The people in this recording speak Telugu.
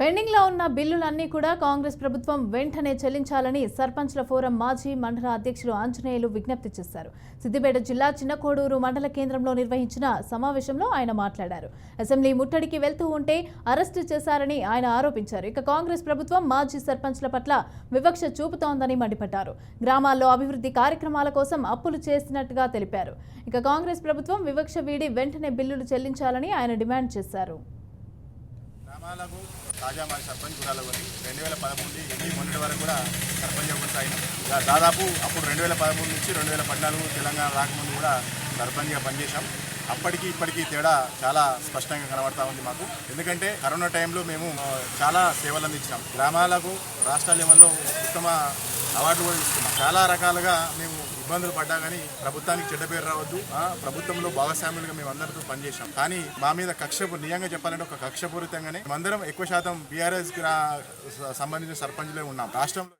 పెండింగ్లో ఉన్న బిల్లులన్నీ కూడా కాంగ్రెస్ ప్రభుత్వం వెంటనే చెల్లించాలని సర్పంచ్ల ఫోరం మాజీ మండల అధ్యక్షులు ఆంజనేయులు విజ్ఞప్తి చేశారు. సిద్దిపేట జిల్లా చిన్నకోడూరు మండల కేంద్రంలో నిర్వహించిన సమావేశంలో ఆయన మాట్లాడారు. అసెంబ్లీ ముట్టడికి వెళ్తూ ఉంటే అరెస్టు చేశారని ఆయన ఆరోపించారు. ఇక కాంగ్రెస్ ప్రభుత్వం మాజీ సర్పంచ్ల పట్ల వివక్ష చూపుతోందని మండిపడ్డారు. గ్రామాల్లో అభివృద్ధి కార్యక్రమాల కోసం అప్పులు చేసినట్టుగా తెలిపారు. ఇక కాంగ్రెస్ ప్రభుత్వం వివక్ష వీడి వెంటనే బిల్లులు చెల్లించాలని ఆయన డిమాండ్ చేశారు. గ్రామాలకు తాజా మారి సర్పంచ్ గురాలవని రెండు వేల పదమూడు ఎనిమిది మొన్నటి వరకు కూడా సర్పంచ్ కొనసాగిన దాదాపు అప్పుడు రెండు వేల పదమూడు నుంచి రెండు వేల పద్నాలుగు తెలంగాణ రాకముందు కూడా సర్పంచ్గా పనిచేశాం. అప్పటికి ఇప్పటికీ తేడా చాలా స్పష్టంగా కనబడతా ఉంది మాకు. ఎందుకంటే కరోనా టైంలో మేము చాలా సేవలు అందించాం గ్రామాలకు రాష్ట్ర లెవెల్లో ఉత్తమ అవార్డులు కూడా ఇస్తున్నాం చాలా రకాలుగా మేము ఇబ్బందులు పడ్డా కానీ ప్రభుత్వానికి చెడ్డ పేరు రావద్దు. ఆ, ప్రభుత్వంలో భాగస్వాములుగా మేము అందరితో పనిచేసాం కానీ మా మీద కక్ష నిజంగా చెప్పాలంటే ఒక కక్షపూరితంగానే మేమందరం ఎక్కువ శాతం బీఆర్ఎస్ సంబంధించిన సర్పంచ్లే ఉన్నాం. రాష్ట్రంలో